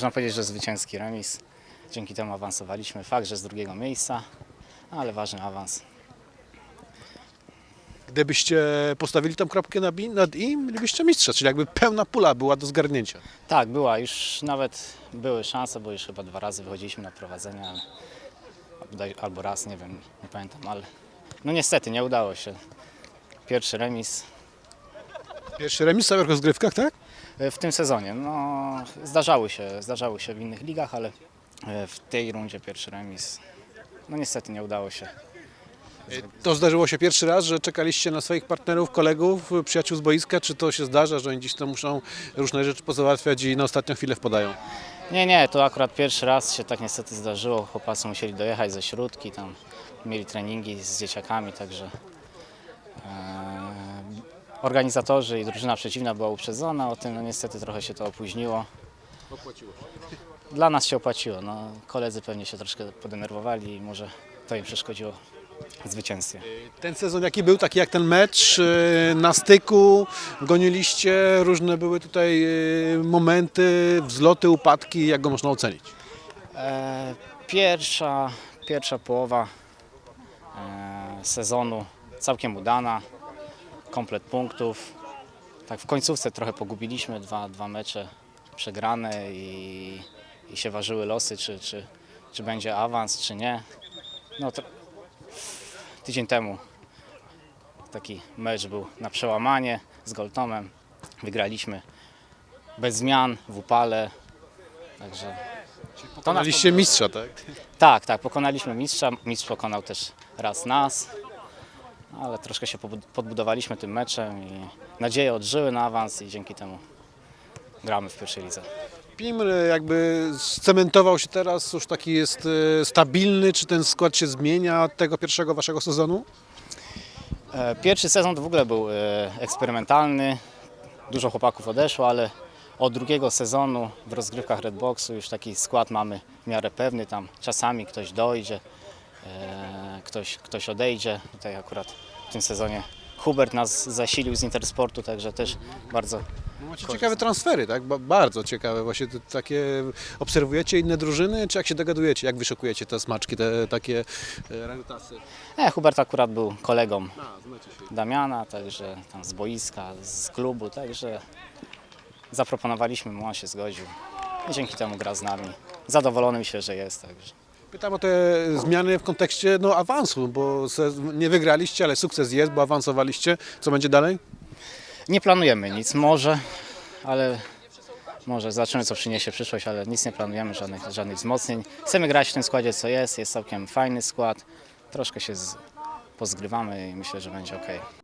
można powiedzieć, że zwycięski remis. Dzięki temu awansowaliśmy. Fakt, że z drugiego miejsca, ale ważny awans. Gdybyście postawili tam kropkę nad i, nad i mielibyście mistrza, czyli jakby pełna pula była do zgarnięcia. Tak, była. Już nawet były szanse, bo już chyba dwa razy wychodziliśmy na prowadzenie, ale albo raz, nie wiem, nie pamiętam, ale no niestety nie udało się. Pierwszy remis Pierwszy remis w rozgrywkach, tak? W tym sezonie. No, zdarzały się, zdarzały się w innych ligach, ale e, w tej rundzie pierwszy remis. No niestety nie udało się. To zdarzyło się pierwszy raz, że czekaliście na swoich partnerów, kolegów, przyjaciół z boiska, czy to się zdarza, że oni gdzieś tam muszą różne rzeczy pozałatwiać i na ostatnią chwilę wpadają? Nie, nie, to akurat pierwszy raz się tak niestety zdarzyło. Chłopacy musieli dojechać ze śródki, tam mieli treningi z dzieciakami, także e, organizatorzy i drużyna przeciwna była uprzedzona o tym, no niestety trochę się to opóźniło. Dla nas się opłaciło, no, koledzy pewnie się troszkę podenerwowali i może to im przeszkodziło w zwycięstwie. Ten sezon jaki był, taki jak ten mecz, yy, na styku, goniliście, różne były tutaj yy, momenty, wzloty, upadki, jak go można ocenić? E, pierwsza, pierwsza połowa e, sezonu całkiem udana, komplet punktów. Tak w końcówce trochę pogubiliśmy, dwa, dwa mecze przegrane i, i się ważyły losy, czy, czy, czy będzie awans, czy nie. No to tydzień temu taki mecz był na przełamanie z Goltomem. Wygraliśmy bez zmian w upale, także Pokonaliście mistrza, tak? tak, tak, pokonaliśmy mistrza. Mistrz pokonał też raz nas, ale troszkę się podbudowaliśmy tym meczem i nadzieje odżyły na awans i dzięki temu gramy w pierwszej lidze. PIM jakby scementował się teraz, już taki jest yy, stabilny, czy ten skład się zmienia od tego pierwszego waszego sezonu? E, Pierwszy sezon to w ogóle był e, eksperymentalny, dużo chłopaków odeszło, ale od drugiego sezonu w rozgrywkach Redboxu już taki skład mamy w miarę pewny, tam czasami ktoś dojdzie, e, ktoś, ktoś odejdzie. Tutaj akurat w tym sezonie Hubert nas zasilił z Intersportu, także też bardzo Macie ciekawe transfery, tak? Ba- bardzo ciekawe. Właśnie takie obserwujecie inne drużyny, czy jak się dogadujecie, jak wyszukujecie te smaczki, te takie e, rarytasy? E, Hubert akurat był kolegą A, znacie się. Damiana, także tam z boiska, z klubu, także zaproponowaliśmy mu, on się zgodził. I dzięki temu gra z nami. Zadowolony myślę, że jest, także. Pytam o te zmiany w kontekście no, awansu, bo nie wygraliście, ale sukces jest, bo awansowaliście. Co będzie dalej? Nie planujemy nic, może, ale może zobaczymy co przyniesie przyszłość, ale nic nie planujemy, żadnych, żadnych wzmocnień. Chcemy grać w tym składzie co jest, jest całkiem fajny skład, troszkę się z, pozgrywamy i myślę, że będzie ok.